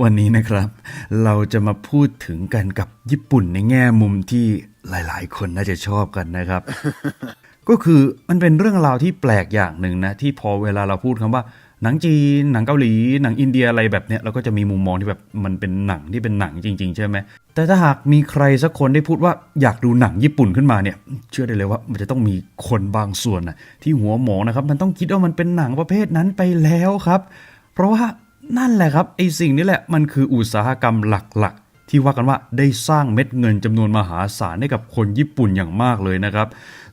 วันนี้นะครับ เราจะมาพูดถึงกันกับญี่ปุ่นในแง่มุมที่หลาย ๆ คนน่าจะชอบกันนะครับ ก็คือมันเป็นเรื่องราวที่แปลกอย่างหนึ่งนะ ที่พอเวลาเราพูดคำว่า หนังจีน หนังเกาหลี หนังอินเดียอะไรแบบเนี้ยเราก็จะมีมุมมองที่แบบมันเป็นหนังที่เป็นหนังจริง ๆ ใช่ไหมแต่ถ้าหากมีใครสักคนได้พูดว่าอยากดูหนังญี่ปุ่นขึ้นมาเนี่ย เชื่อได้เลยว่ามันจะต้องมีคนบางส่วนนะที่หัวหมอนะครับ มันต้องคิดว่ามันเป็นหนังประเภทนั้นไปแล้วครับ เพราะว่า นั่นแหละครับไอสิ่งนี้แหละมันคืออุตสาหกรรมหลักๆ ที่ว่ากันว่าได้สร้างเม็ดเงินจำนวนมหาศาลให้กับคนญี่ปุ่นอย่างมากเลยนะครับ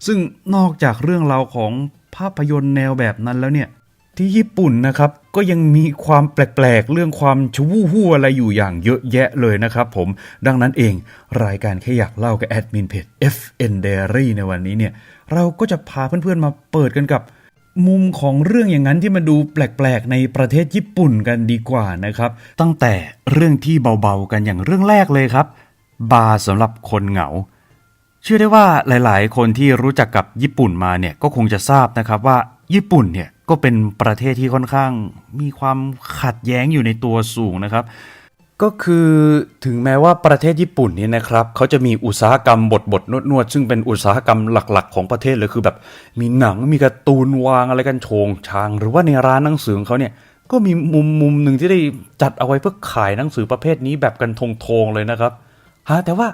ซึ่งนอกจากเรื่องราวของภาพยนตร์แนวแบบนั้นแล้วเนี่ยที่ญี่ปุ่นนะครับก็ยังมีความแปลกๆ เรื่องความชวู่ฮู้อะไรอยู่อย่างเยอะแยะเลยนะครับผมดังนั้นเองรายการแค่อยากเล่ากับแอดมินเพจ FN Diary ในวันนี้เนี่ยเราก็จะพาเพื่อนๆมาเปิดกันกับ มุมของเรื่องอย่างนั้นที่มันดูแปลกๆ ในประเทศญี่ปุ่นกันดีกว่านะครับ ตั้งแต่เรื่องที่เบาๆกันอย่างเรื่องแรกเลยครับ บาร์สำหรับคนเหงา เชื่อได้ว่าหลายๆ คนที่รู้จักกับญี่ปุ่นมาเนี่ยก็คงจะทราบนะครับว่าญี่ปุ่นเนี่ยก็เป็นประเทศที่ค่อนข้างมีความขัดแย้งอยู่ในตัวสูงนะครับ ก็คือถึงแม้ว่าประเทศญี่ปุ่นเนี่ยนะครับเขาจะมีอุตสาหกรรมบทบทนวดนวดซึ่งเป็นอุตสาหกรรมหลักๆ ของประเทศเลยคือแบบ มีหนังมีการ์ตูนวางอะไรกันโชงชาง หรือว่าในร้านหนังสือของเขาเนี่ยก็มีมุมมุมหนึ่งที่ได้จัดเอาไว้เพื่อขายหนังสือประเภทนี้แบบกันทงๆเลยนะครับฮะแต่ว่า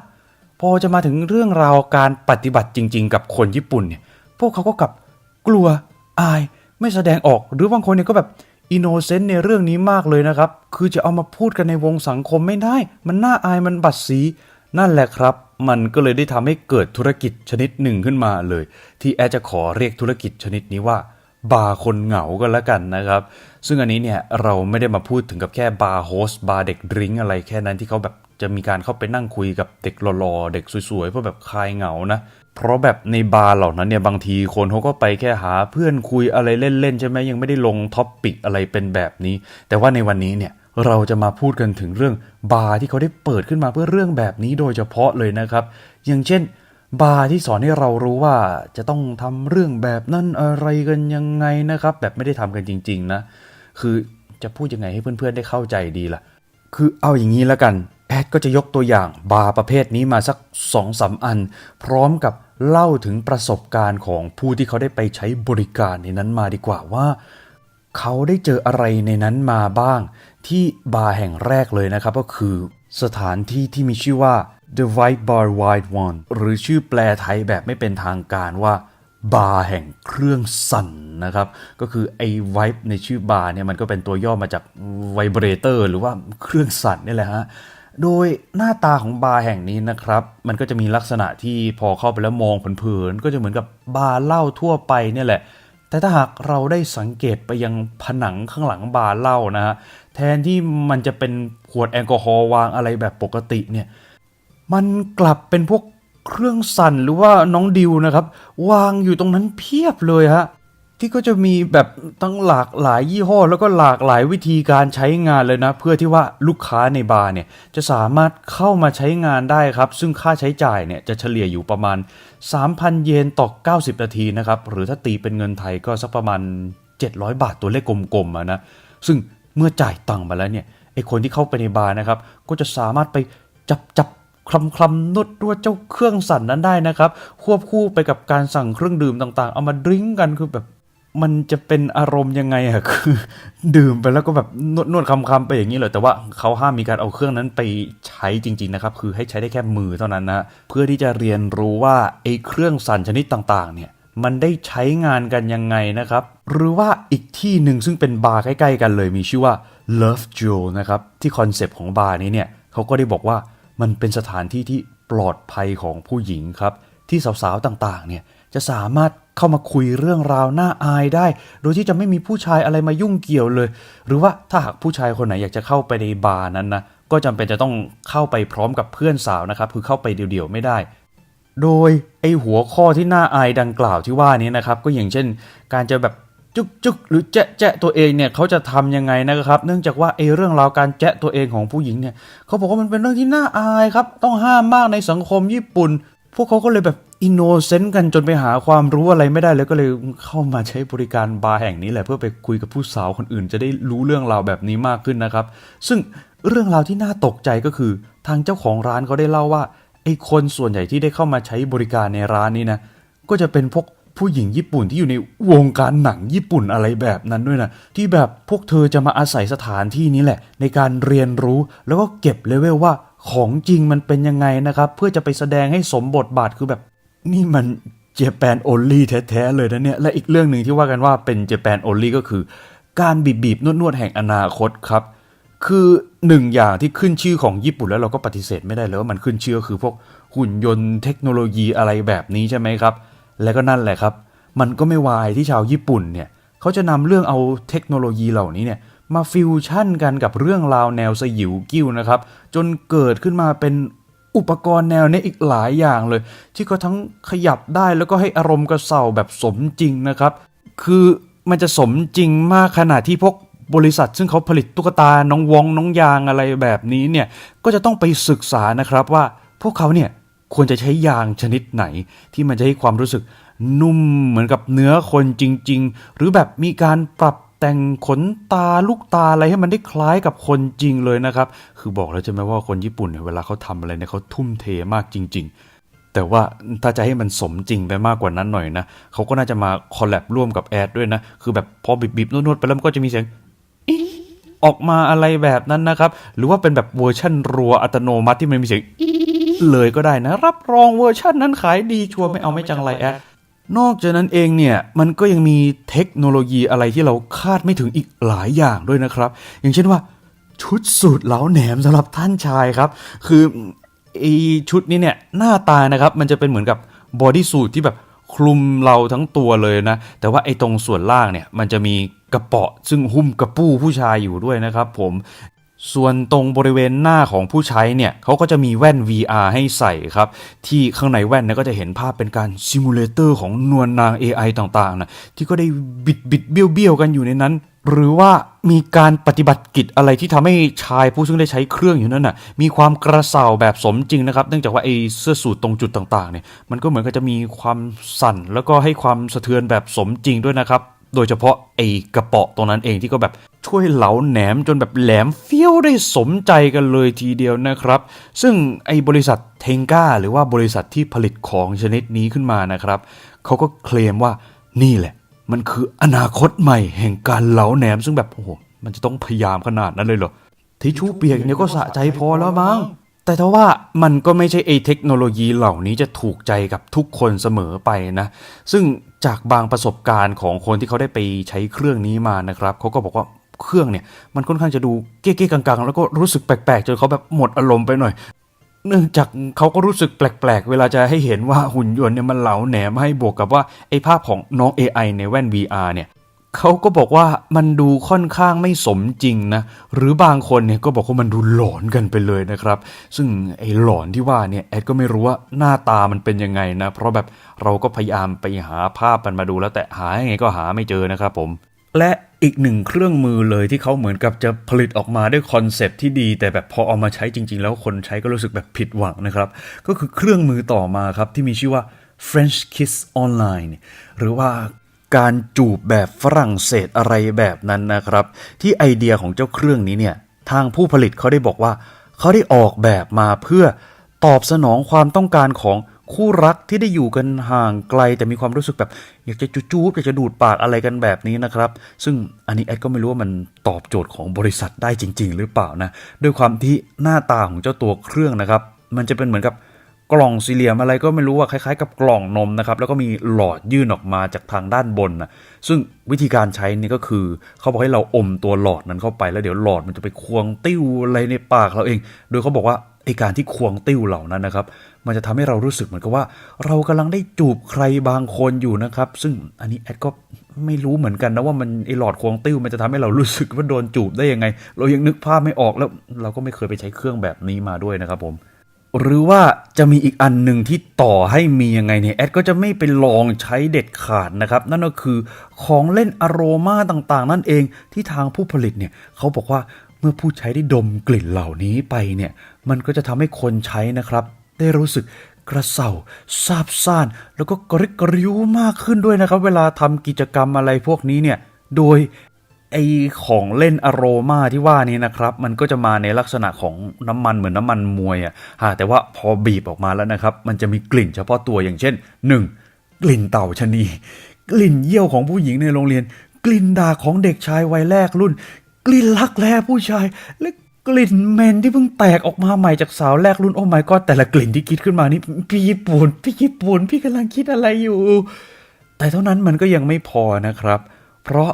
พอจะมาถึงเรื่องราวการปฏิบัติจริง ๆ กับคนญี่ปุ่นเนี่ย พวกเขาก็กลับกลัวอายไม่แสดงออกหรือบางคนเนี่ยก็แบบ อินโนเซนต์ในเรื่องนี้มากเลยนะครับ คือจะเอามาพูดกันในวงสังคมไม่ได้ มันน่าอายมันบัดสี นั่นแหละครับ มันก็เลยได้ทำให้เกิดธุรกิจชนิดหนึ่งขึ้นมาเลย ที่แอจะขอเรียกธุรกิจชนิดนี้ว่าบาร์คนเหงาก็แล้วกันนะครับ ซึ่งอันนี้เนี่ยเราไม่ได้มาพูดถึงกับแค่บาร์โฮสบาร์เด็กดริงอะไรแค่นั้นที่เขาแบบจะมีการเข้าไปนั่งคุยกับเด็กหล่อๆเด็กสวยๆเพื่อแบบคลายเหงานะ เพราะแบบในบาร์เหล่านั้นเนี่ยบางทีคนเขาก็ไปแค่หาเพื่อนคุยอะไรเล่นๆใช่ไหมยังไม่ได้ลงท็อปปิกอะไรเป็นแบบนี้ แต่ว่าในวันนี้เนี่ยเราจะมาพูดกันถึงเรื่องบาร์ที่เขาได้เปิดขึ้นมาเพื่อเรื่องแบบนี้โดยเฉพาะเลยนะครับ อย่างเช่น บาร์ที่สอนให้เรารู้ว่าจะต้องทำเรื่องแบบนั้นอะไรกันยังไงนะครับ แบบไม่ได้ทำกันจริง ๆ นะ คือจะพูดยังไงให้เพื่อนๆได้เข้าใจดีล่ะ คือเอาอย่างนี้แล้วกันแอดก็จะยกตัวอย่างบาร์ประเภทนี้มาสักสองสามอัน พร้อมกับ เล่าถึงประสบการณ์ของผู้ที่เขาได้ไปใช้บริการในนั้นมาดีกว่าว่า เขาได้เจออะไรในนั้นมาบ้าง ที่บาร์แห่งแรกเลยนะครับ ก็คือสถานที่ที่มีชื่อว่า The White Bar White One หรือชื่อแปลไทยแบบไม่เป็นทางการว่าบาร์แห่งเครื่องสั่นนะครับ ก็คือไอ้ไวในชื่อบาร์เนี่ยมันก็เป็นตัวย่อมาจากไวเบรเตอร์หรือว่าเครื่องสั่นนี่แหละฮะ โดยหน้าตาของบาร์แห่งนี้นะครับ มันก็จะมีลักษณะที่พอเข้าไปแล้วมองเผินๆก็จะเหมือนกับบาร์เหล้าทั่วไปเนี่ยแหละ แต่ถ้าหากเราได้สังเกตไปยังผนังข้างหลังบาร์เหล้านะฮะแทนที่มันจะเป็นขวดแอลกอฮอล์วางอะไรแบบปกติเนี่ยมันกลับเป็นพวกเครื่องสั่นหรือว่าน้องดิวนะครับ วางอยู่ตรงนั้นเพียบเลยฮะ ที่ก็จะมีแบบตั้งหลากหลายยี่ห้อ แล้วก็หลากหลายวิธีการใช้งานเลยนะ เพื่อที่ว่าลูกค้าในบาร์เนี่ยจะสามารถเข้ามาใช้งานได้ครับ ซึ่งค่าใช้จ่ายเนี่ยจะเฉลี่ยอยู่ประมาณ 3,000 เยนต่อ 90 นาทีนะครับ หรือถ้าตีเป็นเงินไทยก็สักประมาณ 700 บาทตัวเลขกลมๆนะ ซึ่งเมื่อจ่ายตังค์มาแล้วเนี่ยไอคนที่เข้าไปในบาร์นะครับ ก็จะสามารถไปจับจับคลำคลำนวดด้วยเจ้าเครื่องสั่นนั้นได้นะครับ ควบคู่ไปกับการสั่งเครื่องดื่มต่างๆ เอามาดริ้งกันคือแบบ มันจะเป็นอารมณ์ยังไงอะคือ ดื่มไปแล้วก็แบบนวดนวดคำคำๆไปอย่างนี้เลยแต่ว่าเขาห้ามมีการเอาเครื่องนั้นไปใช้จริง ๆนะครับ คือให้ใช้ได้แค่มือเท่านั้นนะเพื่อที่จะเรียนรู้ว่าไอ้เครื่องสั่นชนิดต่างๆ เนี่ย มันได้ใช้งานกันยังไงนะครับ หรือว่าอีกที่หนึ่งซึ่งเป็นบาร์ใกล้ๆกันเลยมีชื่อว่า Love Jewel นะครับที่คอนเซปต์ของบาร์นี้เนี่ยเขาก็ได้บอกว่ามันเป็นสถานที่ที่ปลอดภัยของผู้หญิงครับที่สาวๆต่างๆ เนี่ยจะสามารถ เข้ามาคุยเรื่องราวน่าอายได้ โดยที่จะไม่มีผู้ชายอะไรมายุ่งเกี่ยวเลย หรือว่าถ้าหากผู้ชายคนไหนอยากจะเข้าไปในบาร์นั้นนะก็จำเป็นจะต้องเข้าไปพร้อมกับเพื่อนสาวนะครับ คือเข้าไปเดี่ยวๆไม่ได้ โดยไอหัวข้อที่น่าอายดังกล่าวที่ว่านี้นะครับ ก็อย่างเช่น การจะแบบจุกจุกหรือแจ๊ะแจ๊ะตัวเองเนี่ยเขาจะทำยังไงนะครับ เนื่องจากว่าไอเรื่องราวการแจ๊ะตัวเองของผู้หญิงเนี่ยเขาบอกว่ามันเป็นเรื่องที่น่าอายครับ ต้องห้ามมากในสังคมญี่ปุ่น พวกเขาก็เลยแบบ อินโนเซนต์กันจนไปหาความรู้อะไรไม่ได้เลยก็เลยเข้ามาใช้บริการบาร์แห่งนี้แหละเพื่อไปคุยกับผู้สาวคนอื่น จะได้รู้เรื่องราวแบบนี้มากขึ้นนะครับ ซึ่งเรื่องราวที่น่าตกใจก็คือ ทางเจ้าของร้านเขาได้เล่าว่าไอ้คนส่วนใหญ่ที่ได้เข้ามาใช้บริการในร้านนี้นะก็จะเป็นพวกผู้หญิงญี่ปุ่นที่อยู่ในวงการหนังญี่ปุ่นอะไรแบบนั้นด้วยนะที่แบบพวกเธอจะมาอาศัยสถานที่นี้แหละ ในการเรียนรู้แล้วก็เก็บเลเวลว่าของจริงมันเป็นยังไงนะครับ เพื่อจะไปแสดงให้สมบทบาทคือแบบ นี่มันเจแปนโอลี่แท้ๆเลยนะเนี่ย และอีกเรื่องหนึ่งที่ว่ากันว่าเป็นเจแปนโอลี่ก็คือ การบีบบีบนวดๆ แห่งอนาคตครับ คือหนึ่งอย่างที่ขึ้นชื่อของญี่ปุ่นแล้วเราก็ปฏิเสธไม่ได้เลยว่ามันขึ้นชื่อคือพวกหุ่นยนต์เทคโนโลยีอะไรแบบนี้ใช่ไหมครับ และก็นั่นแหละครับ มันก็ไม่วายที่ชาวญี่ปุ่นเนี่ยเขาจะนำเรื่องเอาเทคโนโลยีเหล่านี้เนี่ยมาฟิวชั่นกันกับเรื่องราวแนวสยิวกิ้วนะครับ จนเกิดขึ้นมาเป็น อุปกรณ์แนวนี้อีกหลายอย่างเลย ที่เขาทั้งขยับได้แล้วก็ให้อารมณ์กระเซาแบบสมจริงนะครับ คือมันจะสมจริงมากขนาดที่พวกบริษัท ซึ่งเขาผลิตตุ๊กตา น้องวองน้องยางอะไรแบบนี้เนี่ยก็จะต้องไปศึกษานะครับว่าพวกเขาเนี่ยควรจะใช้ยางชนิดไหน ที่มันจะให้ความรู้สึกนุ่มเหมือนกับเนื้อคนจริง ๆ หรือแบบมีการปรับ แต่งขนตาลูกตาอะไรให้มันได้คล้ายกับคนจริงเลยนะครับ คือบอกแล้วใช่ไหมว่าคนญี่ปุ่นเนี่ยเวลาเขาทำอะไรเนี่ยเขาทุ่มเทมากจริง ๆแต่ว่าถ้าจะให้มันสมจริงไปมากกว่านั้นหน่อยนะเขาก็น่าจะมาคอลแลบร่วมกับแอดด้วยนะ คือแบบพอบีบๆนวดๆไปแล้วมันก็จะมีเสียงออกมาอะไรแบบนั้นนะครับ หรือว่าเป็นแบบเวอร์ชั่นรัวอัตโนมัติที่มันมีเสียงเลยก็ได้นะ รับรองเวอร์ชั่นนั้นขายดีชัวร์ไม่เอาไม่จังไรแอด นอกจากนั้นเองเนี่ยมันก็ยังมีเทคโนโลยีอะไรที่เราคาดไม่ถึงอีกหลายอย่างด้วยนะครับ อย่างเช่นว่าชุดสูทเหลาแหนมสำหรับท่านชายครับ คือไอชุดนี้เนี่ยหน้าตานะครับมันจะเป็นเหมือนกับบอดี้สูทที่แบบคลุมเราทั้งตัวเลยนะ แต่ว่าไอตรงส่วนล่างเนี่ยมันจะมีกระเปาะซึ่งหุ้มกระปู้ผู้ชายอยู่ด้วยนะครับผม ส่วนตรงบริเวณหน้าของผู้ใช้เนี่ยเขาก็จะมีแว่น VR ให้ใส่ครับ ที่ข้างในแว่นเนี่ยก็จะเห็นภาพเป็นการซิมูเลเตอร์ของนวลนาง AI ต่างๆนะที่ก็ได้บิดบิดเบี้ยวเบี้ยวๆกันอยู่ในนั้น หรือว่ามีการปฏิบัติกิจอะไรที่ทำให้ชายผู้ซึ่งได้ใช้เครื่องอยู่นั้นน่ะมีความกระเซาแบบสมจริงนะครับเนื่องจากว่าไอ้เสื้อสูทตรงจุดต่างๆเนี่ยมันก็เหมือนกับจะมีความสั่นแล้วก็ให้ความสะเทือนแบบสมจริงด้วยนะครับ โดยเฉพาะไอ้กระเปาะตรงนั้นเองที่ก็แบบช่วยเหลาแหนมจนแบบแหลมเฟี้ยวได้สมใจกันเลยทีเดียวนะครับ ซึ่งไอ้บริษัทเทงก้าหรือว่าบริษัทที่ผลิตของชนิดนี้ขึ้นมานะครับเขาก็เคลมว่านี่แหละ มันคืออนาคตใหม่แห่งการเหลาแหนมซึ่งแบบโอ้โหมันจะต้องพยายามขนาดนั้นเลยเหรอทิชชู่เปียกเนี่ยก็สะใจพอแล้วมั้ง แต่ถ้าว่ามันก็ไม่ใช่ไอเทคโนโลยีเหล่านี้จะถูกใจกับทุกคนเสมอไปนะ ซึ่งจากบางประสบการณ์ของคนที่เขาได้ไปใช้เครื่องนี้มานะครับเขาก็บอกว่าเครื่องเนี่ย มันค่อนข้างจะดูเก๊ๆกังๆ แล้วก็รู้สึกแปลกๆจนเขาแบบหมดอารมณ์ไปหน่อยเนื่องจากเขาก็รู้สึกแปลกๆ เวลาจะให้เห็นว่าหุ่นยนต์เนี่ยมันเหลาแหนมให้บวกกับว่าไอภาพของน้อง AI ในแว่น VR เนี่ย เขาก็บอกว่ามันดูค่อนข้างไม่สมจริงนะ หรือบางคนเนี่ยก็บอกว่ามันดูหลอนกันไปเลยนะครับ ซึ่งไอ้หลอนที่ว่าเนี่ยแอดก็ไม่รู้ว่าหน้าตามันเป็นยังไงนะ เพราะแบบเราก็พยายามไปหาภาพมันมาดูแล้วแต่หายังไงก็หาไม่เจอนะครับผม และอีกหนึ่งเครื่องมือเลยที่เขาเหมือนกับจะผลิตออกมาด้วยคอนเซปที่ดี แต่แบบพอเอามาใช้จริง ๆ แล้วคนใช้ก็รู้สึกแบบผิดหวังนะครับ ก็คือเครื่องมือต่อมาครับที่มีชื่อว่า French Kiss Online หรือว่า การจูบแบบฝรั่งเศสอะไรแบบนั้นนะครับ ที่ไอเดียของเจ้าเครื่องนี้เนี่ยทางผู้ผลิตเขาได้บอกว่า เขาได้ออกแบบมาเพื่อตอบสนองความต้องการของคู่รักที่ได้อยู่กันห่างไกล แต่มีความรู้สึกแบบ อยากจะจูบๆอยากจะดูดปากอะไรกันแบบนี้นะครับ ซึ่งอันนี้แอดก็ไม่รู้ว่ามันตอบโจทย์ของบริษัทได้จริง ๆ หรือเปล่านะด้วยความที่หน้าตาของเจ้าตัวเครื่องนะครับ มันจะเป็นเหมือนกับ กล่องสี่เหลี่ยมอะไรก็ไม่รู้ว่าคล้ายๆ กับกล่องนมนะครับ แล้วก็มีหลอดยื่นออกมาจากทางด้านบนนะซึ่งวิธีการใช้นี่ก็คือเขาบอกให้เราอมตัวหลอดนั้นเข้าไปแล้วเดี๋ยวหลอดมันจะไปควงติ้วอะไรในปากเราเอง โดยเขาบอกว่าไอการที่ควงติ้วเหล่านั้นนะครับ มันจะทำให้เรารู้สึกเหมือนกับว่า เรากำลังได้จูบใครบางคนอยู่นะครับ ซึ่งอันนี้แอดก็ไม่รู้เหมือนกันนะว่ามันไอหลอดควงติ้วมันจะทำให้เรารู้สึกว่าโดนจูบได้ยังไง เรายังนึกภาพไม่ออกแล้วเราก็ไม่เคยไปใช้เครื่องแบบนี้มาด้วยนะครับผม หรือว่าจะมีอีกอันหนึ่งที่ต่อให้มียังไงเนี่ยแอดก็จะไม่ไปลองใช้เด็ดขาดนะครับ นั่นก็คือของเล่นอโรมาต่างๆ นั่นเองที่ทางผู้ผลิตเนี่ยเขาบอกว่าเมื่อผู้ใช้ได้ดมกลิ่นเหล่านี้ไปเนี่ยมันก็จะทำให้คนใช้นะครับ ได้รู้สึกกระเซาซาบซ่าน แล้วก็กระริกกระริ้วมากขึ้นด้วยนะครับ เวลาทำกิจกรรมอะไรพวกนี้เนี่ยโดย ไอของเล่นอโรมาที่ว่านี้นะครับ มันก็จะมาในลักษณะของน้ำมันเหมือนน้ำมันมวยอะ่ะแต่ว่าพอบีบออกมาแล้วนะครับ มันจะมีกลิ่นเฉพาะตัวอย่างเช่น 1. กลิ่นเต่าชะนี กลิ่นเยี่ยวของผู้หญิงในโรงเรียน กลิ่นด่าของเด็กชายวัยแรกรุ่น กลิ่นรักแร้ผู้ชาย และกลิ่นเมนที่เพิ่งแตกออกมาใหม่จากสาวแรกรุ่นโอ้ my god แต่ละกลิ่นที่คิดขึ้นมานี่พี่ญี่ปุ่นพี่ญี่ปุ่นพี่กำลังคิดอะไรอยู่ แต่เท่านั้นมันก็ยังไม่พอนะครับ เพราะ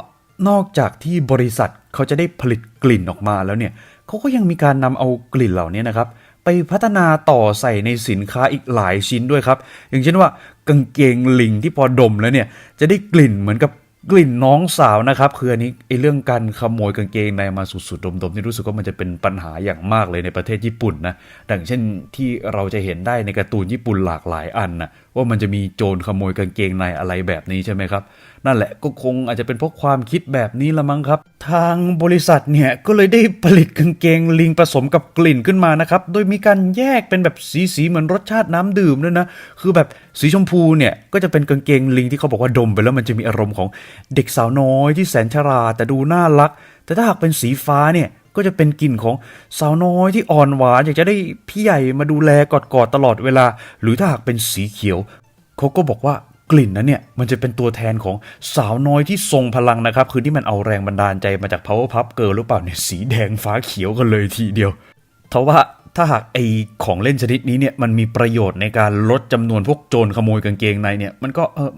นอกจากที่บริษัทเขาจะได้ผลิตกลิ่นออกมาแล้วเนี่ยเขาก็ยังมีการนำเอากลิ่นเหล่านี้นะครับ ไปพัฒนาต่อใส่ในสินค้าอีกหลายชิ้นด้วยครับ อย่างเช่นว่ากางเกงลิงที่พอดมแล้วเนี่ยจะได้กลิ่นเหมือนกับกลิ่นน้องสาวนะครับคืออันนี้ไอ้เรื่องการขโมยกางเกงในมาสุดๆดมๆนี่รู้สึกว่ามันจะเป็นปัญหาอย่างมากเลยในประเทศญี่ปุ่นนะดังเช่นที่เราจะเห็นได้ในการ์ตูนญี่ปุ่นหลากหลายอันนะว่ามันจะมีโจรขโมยกางเกงในอะไรแบบนี้ใช่ไหมครับ นั่นแหละก็คงอาจจะเป็นเพราะความคิดแบบนี้ละมั้งครับ ทางบริษัทเนี่ยก็เลยได้ผลิตกางเกงลิงผสมกับกลิ่นขึ้นมานะครับ โดยมีการแยกเป็นแบบสีสีๆเหมือนรสชาติน้ำดื่มด้วยนะ คือแบบสีชมพูเนี่ยก็จะเป็นกางเกงลิงที่เขาบอกว่าดมไปแล้วมันจะมีอารมณ์ของเด็กสาวน้อยที่แสนฉลาแต่ดูน่ารัก แต่ถ้าหากเป็นสีฟ้าเนี่ยก็จะเป็นกลิ่นของสาวน้อยที่อ่อนหวานอยากจะได้พี่ใหญ่มาดูแลกอดๆตลอดเวลา หรือถ้าหากเป็นสีเขียวเขาก็บอกว่า กลิ่นนั้นเนี่ยมันจะเป็นตัวแทนของสาวน้อยที่ทรงพลังนะครับ คือที่มันเอาแรงบันดาลใจมาจาก Power Puff Girl หรือเปล่าเนี่ยสีแดงฟ้าเขียวกันเลยทีเดียวเพราะว่าถ้าหากไอของเล่นชนิดนี้เนี่ยมันมีประโยชน์ในการลดจำนวนพวกโจรขโมยกางเกงในเนี่ยมันก็เออ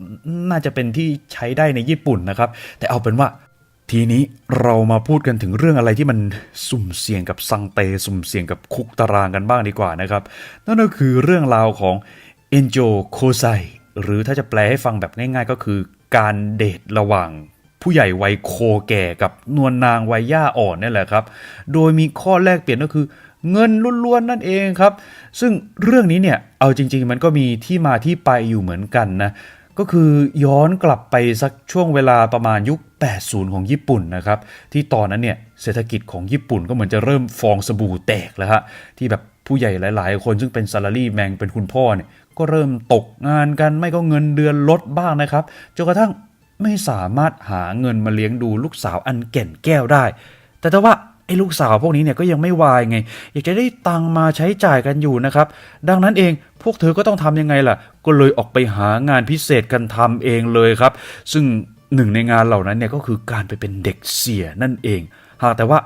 น่าจะเป็นที่ใช้ได้ในญี่ปุ่นนะครับ แต่เอาเป็นว่าทีนี้เรามาพูดกันถึงเรื่องอะไรที่มันสุ่มเสี่ยงกับซังเต สุ่มเสี่ยงกับคุกตารางกันบ้างดีกว่านะครับ นั่นก็คือเรื่องราวของเอนโจโคไซ หรือถ้าจะแปลให้ฟังแบบง่าย ๆ ก็คือ การเดทระหว่าง ผู้ใหญ่วัยโคแก่กับนวลนางวัยย่าอ่อนนี่แหละครับ โดยมีข้อแลกเปลี่ยนก็คือเงินล้วนๆนั่นเองครับ ซึ่งเรื่องนี้เนี่ยเอาจริง ๆ มันก็มีที่มาที่ไปอยู่เหมือนกันนะก็คือย้อนกลับไปสักช่วงเวลาประมาณยุค 80 ของญี่ปุ่นนะครับ ที่ตอนนั้นเนี่ยเศรษฐกิจของญี่ปุ่นก็เหมือนจะเริ่มฟองสบู่แตกแล้วฮะที่แบบผู้ใหญ่หลาย ๆ คนซึ่งเป็นซาลารีแมงเป็นคุณพ่อเนี่ย ก็เริ่มตกงานกันไม่ก็เงินเดือนลดบ้างนะครับจนกระทั่งไม่สามารถหาเงินมาเลี้ยงดูลูกสาวอันแก่นแก้วได้ แต่ถ้าว่าไอ้ลูกสาวพวกนี้เนี่ยก็ยังไม่วายไง อยากจะได้ตังมาใช้จ่ายกันอยู่นะครับ ดังนั้นเองพวกเธอก็ต้องทำยังไงล่ะ ก็เลยออกไปหางานพิเศษกันทำเองเลยครับ ซึ่งหนึ่งในงานเหล่านั้นเนี่ยก็คือการไปเป็นเด็กเสียนั่นเอง หากแต่ว่า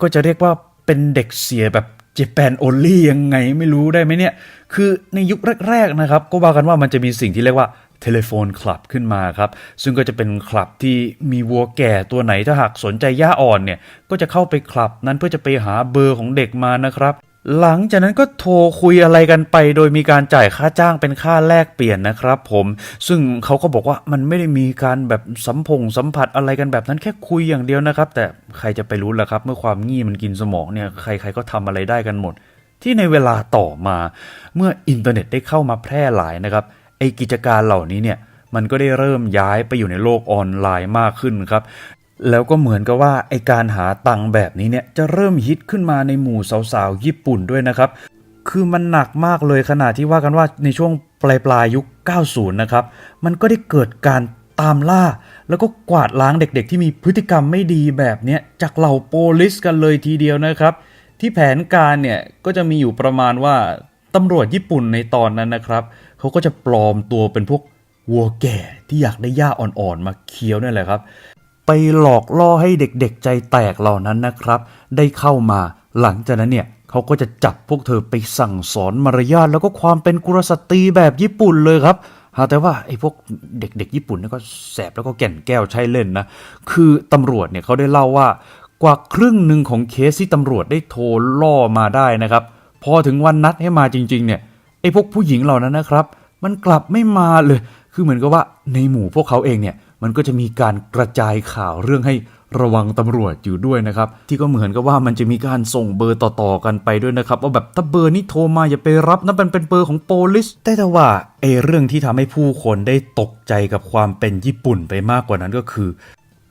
ก็จะเรียกว่าเป็นเด็กเสียแบบ จแปนโอลี่ยังไงไม่รู้ได้ไหมเนี่ย คือในยุคแรกๆนะครับ ก็ว่ากันว่ามันจะมีสิ่งที่เรียกว่าเทเลโฟนคลับขึ้นมาครับ ซึ่งก็จะเป็นคลับที่มีวัวแก่ตัวไหนถ้าหากสนใจย่าอ่อนเนี่ย ก็จะเข้าไปคลับนั้นเพื่อจะไปหาเบอร์ของเด็กมานะครับ หลังจากนั้นก็โทรคุยอะไรกันไป โดยมีการจ่ายค่าจ้างเป็นค่าแลกเปลี่ยนนะครับ ผม ซึ่งเขาก็บอกว่ามันไม่ได้มีการแบบสัมพงสัมผัสอะไรกันแบบนั้นแค่คุยอย่างเดียวนะครับ แต่ใครจะไปรู้ล่ะครับ เมื่อความงี่มันกินสมองเนี่ยใครๆก็ทำอะไรได้กันหมด ที่ในเวลาต่อมาเมื่ออินเทอร์เน็ตได้เข้ามาแพร่หลายนะครับไอกิจการเหล่านี้เนี่ยมันก็ได้เริ่มย้ายไปอยู่ในโลกออนไลน์มากขึ้นครับ แล้วก็เหมือนกับว่าไอการหาตังแบบนี้เนี่ยจะเริ่มฮิตขึ้นมาในหมู่สาวๆญี่ปุ่นด้วยนะครับ คือมันหนักมากเลยขนาดที่ว่ากันว่าในช่วงปลายปลายๆยุค 90 นะครับ มันก็ได้เกิดการตามล่า แล้วก็กวาดล้างเด็กๆ ที่มีพฤติกรรมไม่ดีแบบนี้จากเหล่าโปลิสกันเลยทีเดียวนะครับ ที่แผนการเนี่ยก็จะมีอยู่ประมาณว่าตำรวจญี่ปุ่นในตอนนั้นนะครับเขาก็จะปลอมตัวเป็นพวกวัวแก่ที่อยากได้หญ้าอ่อนๆมาเคี้ยวนั่แหละครับ ไปหลอกล่อให้เด็กๆใจแตกเหล่านั้นนะครับ ได้เข้ามาหลังจากนั้นเนี่ยเขาก็จะจับพวกเธอไปสั่งสอนมารยาทแล้วก็ความเป็นกุลสตรีแบบญี่ปุ่นเลยครับหาแต่ว่าไอ้พวกเด็กๆญี่ปุ่นเนี่ยก็แสบแล้วก็แก่นแก้วใช้เล่นนะ คือตำรวจเนี่ยเขาได้เล่าว่ากว่าครึ่งหนึ่งของเคสที่ตำรวจได้โทรล่อมาได้นะครับ พอถึงวันนัดให้มาจริง ๆ เนี่ยไอ้พวกผู้หญิงเหล่านั้นนะครับ มันกลับไม่มาเลย คือเหมือนกับว่าในหมู่พวกเขาเองเนี่ย มันก็จะมีการกระจายข่าวเรื่องให้ระวังตำรวจอยู่ด้วยนะครับ ที่ก็เหมือนกับว่ามันจะมีการส่งเบอร์ต่อๆกันไปด้วยนะครับ ว่าแบบถ้าเบอร์นี้โทรมาอย่าไปรับนะมันเป็นเบอร์ของโปลิสแต่แต่ว่าไอเรื่องที่ทำให้ผู้คนได้ตกใจกับความเป็นญี่ปุ่นไปมากกว่านั้นก็คือ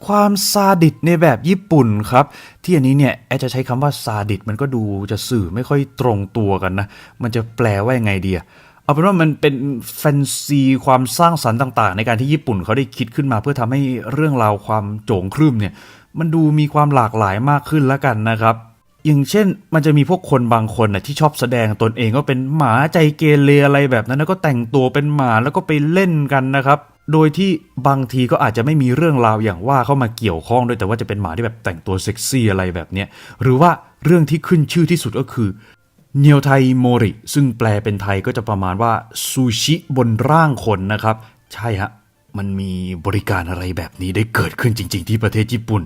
ความซาดิสในแบบญี่ปุ่นครับ ที่อันนี้เนี่ยแอดจะใช้คำว่าซาดิสมันก็ดูจะสื่อไม่ค่อยตรงตัวกันนะ มันจะแปลว่ายังไงดีอะ เอาเป็นว่ามันเป็นแฟนซีความสร้างสรรค์ต่างๆ ในการที่ญี่ปุ่นเขาได้คิดขึ้นมา เพื่อทำให้เรื่องราวความโจงครึ่มเนี่ย มันดูมีความหลากหลายมากขึ้นแล้วกันนะครับ อย่างเช่นมันจะมีพวกคนบางคนนะที่ชอบแสดงตนเองว่าเป็นหมาใจเกเรอะไรแบบนั้นแล้วก็แต่งตัวเป็นหมาแล้วก็ไปเล่นกันนะครับโดยที่บางทีก็อาจจะไม่มีเรื่องราวอย่างว่าเข้ามาเกี่ยวข้องด้วยแต่ว่าจะเป็นหมาที่แบบแต่งตัวเซ็กซี่อะไรแบบเนี้ยหรือว่าเรื่องที่ขึ้นชื่อที่สุดก็คือ เนียวไทโมริ ซึ่งแปลเป็นไทยก็จะประมาณว่าซูชิบนร่างคนนะครับ ใช่ฮะ มันมีบริการอะไรแบบนี้ได้เกิดขึ้นจริง ๆ ที่ประเทศญี่ปุ่น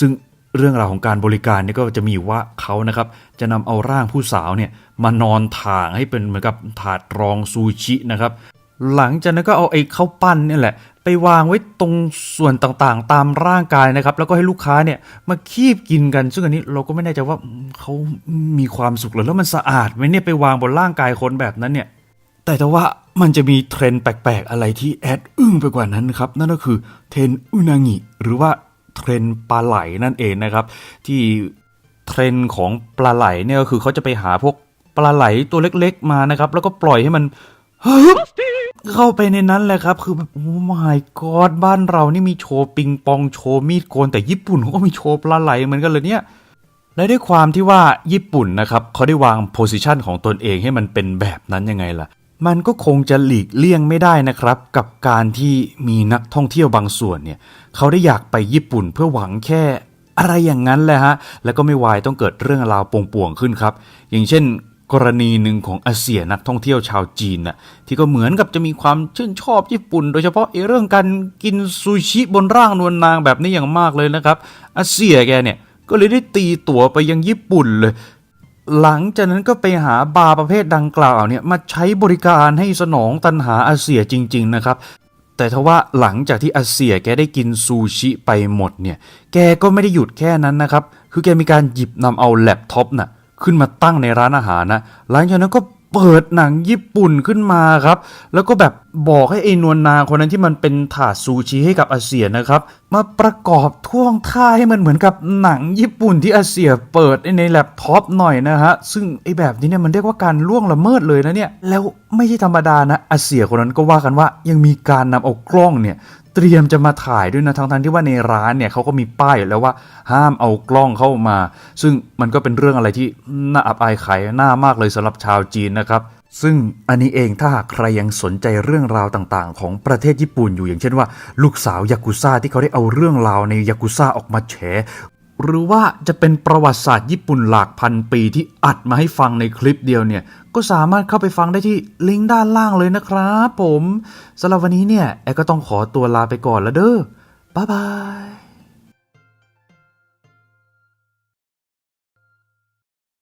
ซึ่งเรื่องราวของการบริการเนี่ยก็จะมีว่าเขานะครับ จะนำเอาร่างผู้สาวเนี่ยมานอนถ่างให้เป็นเหมือนกับถาดรองซูชินะครับ หลังจากนั้นก็เอาไอ้ข้าวปั้นนี่แหละ ไปวางไว้ตรงส่วนต่างๆ ตามร่างกายนะครับ แล้วก็ให้ลูกค้าเนี่ยมาคีบกินกัน ซึ่งอันนี้เราก็ไม่แน่ใจว่าเขามีความสุขหรือแล้วมันสะอาดไหมเนี่ยไปวางบนร่างกายคนแบบนั้นเนี่ยแต่แต่ว่ามันจะมีเทรนแปลกๆ อะไรที่แอดอึ้งไปกว่านั้นครับ นั่นก็คือเทรนอุนางิหรือว่าเทรนปลาไหลนั่นเองนะครับ ที่เทรนของปลาไหลเนี่ยก็คือเขาจะไปหาพวกปลาไหลตัวเล็กๆมานะครับ แล้วก็ปล่อยให้มันฮึบ เข้าไปในนั้นแหละครับ คือแบบโอ้ my god บ้านเรานี่มีโชว์ปิงปองโชว์มีดโกน แต่ญี่ปุ่นเขาก็มีโชว์ปลาไหลเหมือนกันเลยเนี่ย และด้วยความที่ว่าญี่ปุ่นนะครับเขาได้วางโพสิชันของตนเองให้มันเป็นแบบนั้นยังไงล่ะ มันก็คงจะหลีกเลี่ยงไม่ได้นะครับ กับการที่มีนักท่องเที่ยวบางส่วนเนี่ยเขาได้อยากไปญี่ปุ่นเพื่อหวังแค่อะไรอย่างนั้นแหละฮะ แล้วก็ไม่วายต้องเกิดเรื่องราวป่วงๆขึ้นครับ อย่างเช่น กรณีหนึ่งของอาเซียนักท่องเที่ยวชาวจีนน่ะที่ก็เหมือนกับจะมีความชื่นชอบญี่ปุ่น โดยเฉพาะเรื่องการกินซูชิบนร่างนวลนางแบบนี้อย่างมากเลยนะครับ อาเซียแกเนี่ยก็เลยได้ตีตั๋วไปยังญี่ปุ่นเลย หลังจากนั้นก็ไปหาบาร์ประเภทดังกล่าวเนี่ยมาใช้บริการให้สนองตันหาอาเซียจริง ๆ นะครับแต่ทว่าหลังจากที่อาเซียแกได้กินซูชิไปหมดเนี่ย แกก็ไม่ได้หยุดแค่นั้นนะครับ คือแกมีการหยิบนำเอาแล็ปท็อปน่ะ ขึ้นมาตั้งในร้านอาหารนะหลังจากนั้นก็เปิดหนังญี่ปุ่นขึ้นมาครับ แล้วก็แบบบอกให้ไอ้นวลนางคนนั้นที่มันเป็นถาดซูชิให้กับอาเซียนะครับ มาประกอบท่วงท่าให้มันเหมือนกับหนังญี่ปุ่นที่อาเซียเปิดในแล็ปท็อปหน่อยนะฮะ ซึ่งไอ้แบบนี้เนี่ยมันเรียกว่าการล่วงละเมิดเลยนะเนี่ย แล้วไม่ใช่ธรรมดานะอาเซียคนนั้นก็ว่ากันว่ายังมีการนำเอากล้องเนี่ย เตรียมจะมาถ่ายด้วยนะทั้งๆที่ว่าในร้านเนี่ยเขาก็มีป้ายอยู่แล้วว่าห้ามเอากล้องเข้ามา ซึ่งมันก็เป็นเรื่องอะไรที่น่าอับอายขายหน้ามากเลยสำหรับชาวจีนนะครับซึ่งอันนี้เองถ้าหากใครยังสนใจเรื่องราวต่างๆ ของประเทศญี่ปุ่นอยู่อย่างเช่นว่า ลูกสาวยากุซ่าที่เขาได้เอาเรื่องราวในยากุซ่าออกมาแฉ หรือว่าจะเป็นประวัติศาสตร์ญี่ปุ่นหลากพันปีที่อัดมาให้ฟังในคลิปเดียวเนี่ย ก็สามารถเข้าไปฟังได้ที่ลิงก์ด้านล่างเลยนะครับผมสำหรับวันนี้เนี่ย แอก็ต้องขอตัวลาไปก่อนแล้วเด้อบ๊ายบาย